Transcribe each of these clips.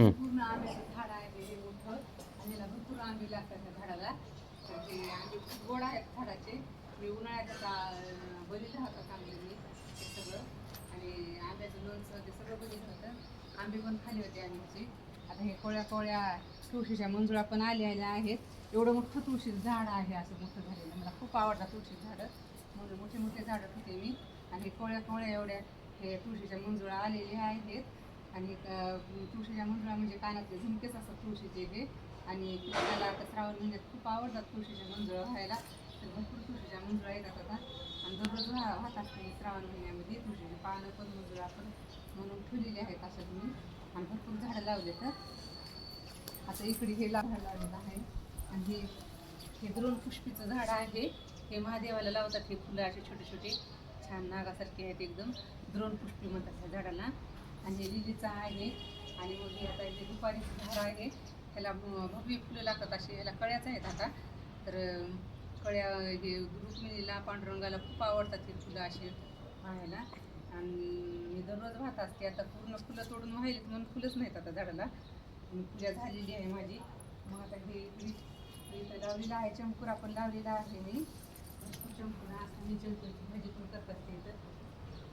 पूर्ण आंब्याचं झाड आहे हे मोठं. आणि याला भरपूर आंबे लागतात त्या झाडाला. तर ते आंबे खूप गोड आहेत झाडाचे. मी उन्हाळ्यात आता राहतात होता चांगले मी ते सगळं. आणि आंब्याचं लोणचं ते सगळं बघितलं होतं. आंबे पण खाली होते आंब्याचे आता हे कोळ्या कोळ्या तुळशीच्या मंजुळा पण आलेल्या आहेत. एवढं मोठं तुळशीचं झाड आहे असं मोठं झालेलं. मला खूप आवडतात तुळशी झाडं. म्हणून मोठे मोठे झाडं होते मी. आणि हे कोळ्या कोळ्या एवढ्या हे तुळशीच्या मंजुळा आलेल्या आहेत. आणि तुळशीच्या मंजुळा म्हणजे कानातले झुमकेच असतात तुळशीचे हे आणि त्याला आता श्रावण महिन्यात खूप आवडतात तुळशीच्या मंजुळा व्हायला. तर भरपूर तुळशीच्या मंजुळा येतात आता. आणि दररोज व्हा वाहत असते श्रावण महिन्यामध्ये तुळशीचे पानं पण मंजुळा पण म्हणून ठेवलेली आहेत असं तुम्ही. आणि भरपूर झाडं लावले तर आता इकडे हे लाभ लावलेलं आहे. आणि हे हे द्रोण पुष्पीचं झाड आहे. हे महादेवाला लावतात हे फुलं असे छोटे छोटे. छान नागासारखे आहेत एकदम. द्रोण पुष्पी म्हणतात ह्या झाडाला. आणि हे लिलीचं आहे. आणि मग हे आता जे दुपारीचं झाड आहे. त्याला भ- भव्य फुलं लागतात असे याला कळ्याच आहेत आता. तर कळ्या हे रुक्मिणीला पांडुरंगाला खूप आवडतात हे फुलं असे व्हायला आणि मी दररोज वाहत असते. आता पूर्ण फुलं तोडून व्हायलीत म्हणून फुलंच नाहीत आता झाडाला. पूजा झालेली आहे माझी. मग आता हे इथं लावलेलं आहे. चमकूर आपण लावलेला आहे. मी चमकूर असं मी चंपूरची भाजी पण करत असते तर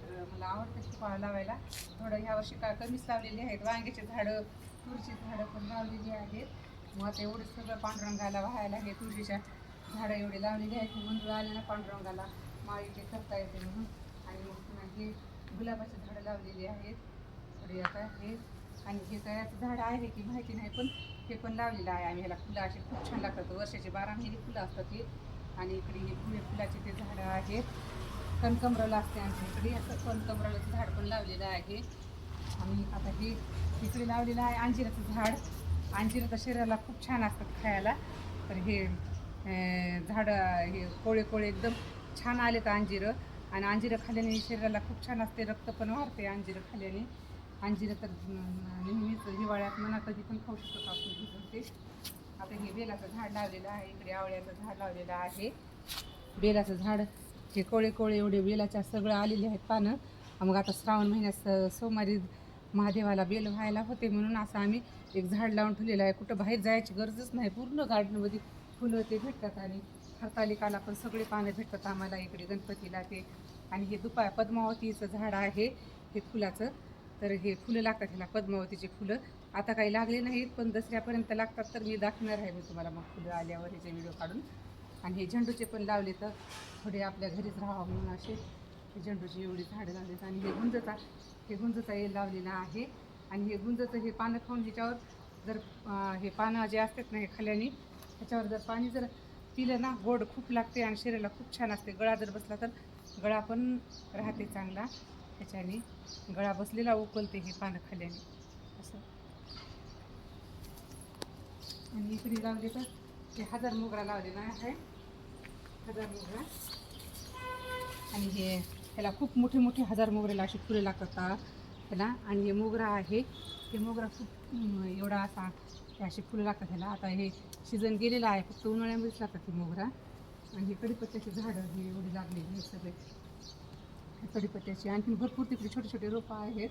मला आवडतं फळं लावायला. थोडं ह्या वर्षी का कमीच लावलेली आहेत. वांग्याचे झाडं तुळशी झाडं पण लावलेली आहेत. मग आता एवढं सगळं पांडुरंगाला व्हायला हे तुळशीच्या झाडं एवढे लावलेली आहेत. मंजूळ आले ना पांडुरंगाला माळी ते करता येते म्हणून. आणि मग पुन्हा हे गुलाबाची झाडं लावलेली आहेत. थोडी आता हे आणि हे कळ्याचं झाड आहे की माहिती नाही पण हे पण लावलेलं आहे आम्ही. ह्याला फुलं असे खूप छान लागतात. वर्षाचे बारा महिने फुलं असतात हे. आणि इकडे हे फुले फुलाचे ते झाडं आहेत. कनकमरल असते आमच्या इकडे असं कनकमरलाचं झाड पण लावलेलं आहे. आणि आता हे इकडे लावलेलं आहे अंजिराचं झाड. अंजिरा तर शरीराला खूप छान असतात खायला. तर हे झाडं हे कोळे कोळे एकदम छान आले तर अंजिरं. आणि अंजिरं खाल्याने शरीराला खूप छान असते. रक्त पण वाढते अंजिरं खाल्याने अंजिरं तर नेहमीच हिवाळ्यात म्हणा कधी पण खाऊ शकतो आपण भिजवून ते. आता हे बेलाचं झाड लावलेलं आहे. इकडे आवळ्याचं झाड लावलेलं आहे. बेलाचं झाड हे कोळे कोळे एवढे बेलाच्या सगळं आलेले आहेत पानं मग आता श्रावण महिन्यात सोमवारी महादेवाला बेल व्हायला होते म्हणून असं आम्ही एक झाड लावून ठेवलेलं आहे. कुठं बाहेर जायची गरजच नाही. पूर्ण गार्डनमध्ये फुलं ते भेटतात आणि हरतालिकाला पण सगळे पानं भेटतात आम्हाला. इकडे गणपतीला ते. आणि हे दुपा पद्मावतीचं झाड आहे हे फुलाचं. तर हे फुलं लागतात ह्याला पद्मावतीचे फुलं. आता काही लागले नाहीत पण दसऱ्यापर्यंत लागतात तर मी दाखवणार आहे मी तुम्हाला मग फुलं आल्यावर ह्याचे व्हिडिओ काढून. आणि हे झेंडूचे पण लावले तर थोडे आपल्या घरीच राहावं म्हणून असे हे झेंडूची एवढी झाडं लावलेत. आणि हे गुंजचा हे गुंजचा हे लावलेला आहे. आणि हे गुंजचं हे पानं खाऊन ह्याच्यावर जर हे पानं जे असतात ना हे खाल्याने ह्याच्यावर जर पाणी जर पिलं ना गोड खूप लागते आणि शरीराला खूप छान असते. गळा जर बसला तर गळा पण राहते चांगला. त्याच्याने गळा बसलेला उकलते हे पानं खाल्ल्याने असं. आणि इकडे लावले तर हे हजार मोगरा लावलेला आहे हजार मोगरा. आणि हे ह्याला खूप मोठे मोठे हजार मोगऱ्याला असे फुलं लागतात ह्याला. आणि हे मोगरा आहे. हे मोगरा खूप एवढा असा हे अशी फुलं लागतात ह्याला. आता हे सीझन गेलेलं आहे. फक्त उन्हाळ्यामध्येच लागतात हे मोगरा. आणि हे कडीपत्त्याचे झाडं हे एवढे लागलेली हे सगळे. हे कडीपत्त्याचे आणखी भरपूर तिकडे छोटे छोटे रोपं आहेत.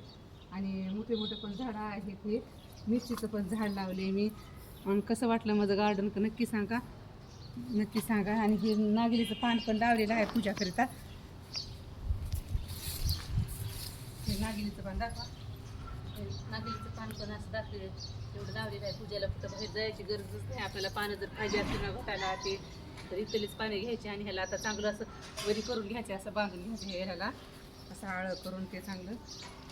आणि मोठे मोठे पण झाडं आहेत हे. मिरचीचं पण झाड लावले मी. आणि कसं वाटलं माझं गार्डन तर नक्की सांगा? नक्की सांगा. आणि हे नागलीचं पान पण लावलेलं आहे पूजाकरिता हे नागलीचं पान दाखवा. हे नागलीचं पान पण असं दाखवलं एवढं लावलेलं आहे पूजेला. फक्त बाहेर जायची गरजच नाही. आपल्याला पानं जर पाहिजे असतील ना घटायला ते तर इथलीच पाने घ्यायची आणि ह्याला आता चांगलं असं वरी करून घ्यायचे असं बांधून घ्यायचे हे ह्याला. असं आळं करून ते चांगलं.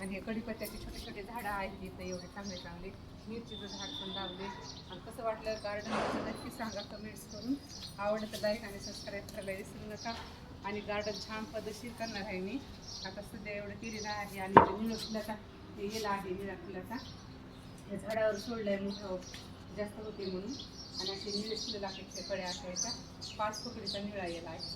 आणि हे कढीपत्त्याचे छोटे छोटे झाडं आहेत इथं एवढे चांगले चांगले. मिरचीचं झाड पण लावले. आणि कसं वाटलं गार्डन नक्की सांगा कमेंट्स करून. आवडलं तर लाईक आणि सबस्क्राईब करायला विसरू नका. आणि गार्डन छान पद्धतशीर करणार आहे मी. आता सध्या एवढं केलेलं आहे आणि ते फुलाचा हे गेला आहे निळ्या फुलाचा. या झाडावर सोडलंय मोठं जास्त होते म्हणून. आणि असे निळे फुलं लागतात कडे कड्या पाच पकडीचा निळा येला आहे.